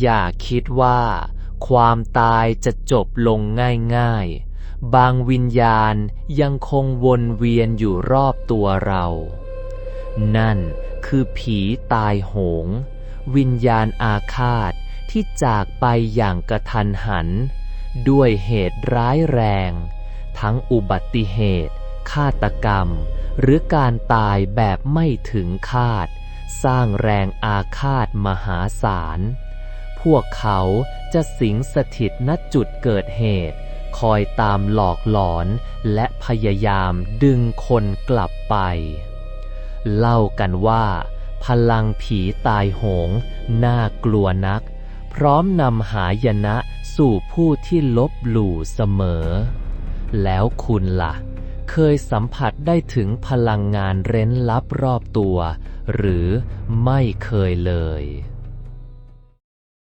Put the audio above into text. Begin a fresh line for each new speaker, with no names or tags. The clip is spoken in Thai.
อย่าคิดว่า ความตายจะจบลงง่ายๆ บางวิญญาณยังคงวนเวียนอยู่รอบตัวเรา นั่นคือผีตายโหง วิญญาณอาฆาตที่จากไปอย่างกระทันหัน ด้วยเหตุร้ายแรง ทั้งอุบัติเหตุ ฆาตกรรม หรือการตายแบบไม่ถึงคาด สร้างแรงอาฆาตมหาศาล พวกเขาจะสิงสถิตณจุดเกิดเหตุ คอยตามหลอกหลอนและพยายามดึงคนกลับไป เล่ากันว่า พลังผีตายโหง น่ากลัวนัก พร้อมนำหายนะสู่ผู้ที่ลบหลู่เสมอ แล้วคุณล่ะ เคยสัมผัสได้ถึงพลังงานเร้นลับรอบตัว หรือไม่เคยเลย